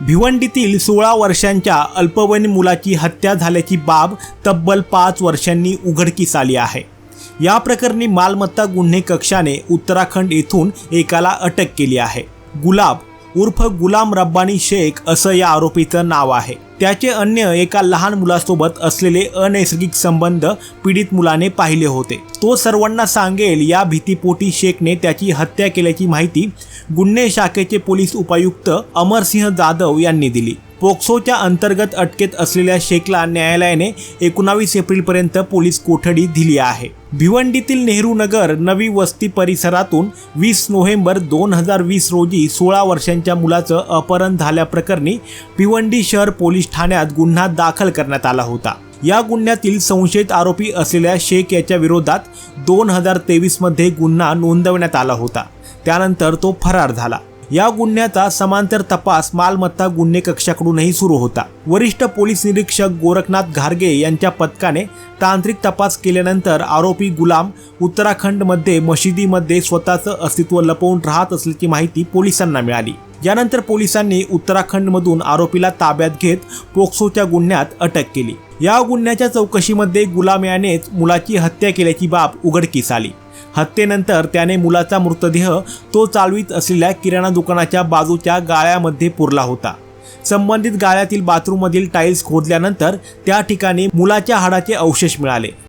भिवंडीतील सोळा वर्षांच्या अल्पवयीन मुलाची हत्या झाल्याची बाब तब्बल पाच वर्षांनी उघडकीस आली आहे. या प्रकरणी मालमत्ता गुन्हे कक्षाने उत्तराखंड येथून एकाला अटक केली आहे. गुलाब उर्फ गुलाम रब्बानी शेख असं या आरोपीचं नाव आहे. त्याचे अन्य एका लहान मुलासोबत असलेले अनैसर्गिक संबंध पीडित मुलाने पाहिले होते. तो सर्वांना सांगेल या भीतीपोटी शेखने त्याची हत्या केल्याची माहिती गुन्हे शाखेचे पोलीस उपायुक्त अमरसिंह जाधव यांनी दिली. पोक्सोच्या अंतर्गत अटकेत असलेल्या शेखला न्यायालयाने एकोणावीस एप्रिलपर्यंत पोलीस कोठडी दिली आहे. भिवंडीतील नेहरू नगर नवी वस्ती परिसरातून वीस नोव्हेंबर दोन हजार वीस रोजी सोळा वर्षांच्या मुलाचं अपहरण झाल्याप्रकरणी भिवंडी शहर पोलीस ठाण्यात गुन्हा दाखल करण्यात आला होता. या गुन्ह्यातील संशयित आरोपी असलेल्या शेख याच्या विरोधात दोन हजार तेवीसमध्ये गुन्हा नोंदवण्यात आला होता. त्यानंतर तो फरार झाला. या गुन्ह्याचा समांतर तपास मालमत्ता गुन्हे कक्षाकडूनही सुरू होता. वरिष्ठ पोलीस निरीक्षक गोरखनाथ घारगे यांच्या पथकाने तांत्रिक तपास केल्यानंतर आरोपी गुलाम उत्तराखंडमध्ये मशिदीमध्ये स्वतःचं अस्तित्व लपवून राहत असल्याची माहिती पोलिसांना मिळाली. यानंतर पोलिसांनी उत्तराखंडमधून आरोपीला ताब्यात घेत पोक्सोच्या गुन्ह्यात अटक केली. या गुन्ह्याच्या चौकशीमध्ये गुलाम यानेच मुलाची हत्या केल्याची बाब उघडकीस आली. हत्येनंतर त्याने मुलाचा मृतदेह तो चालवीत असलेल्या किराणा दुकानाच्या बाजूच्या गाळ्यामध्ये पुरला होता. संबंधित गाळ्यातील बाथरूममधील टाईल्स खोदल्यानंतर त्या ठिकाणी मुलाच्या हाडाचे अवशेष मिळाले.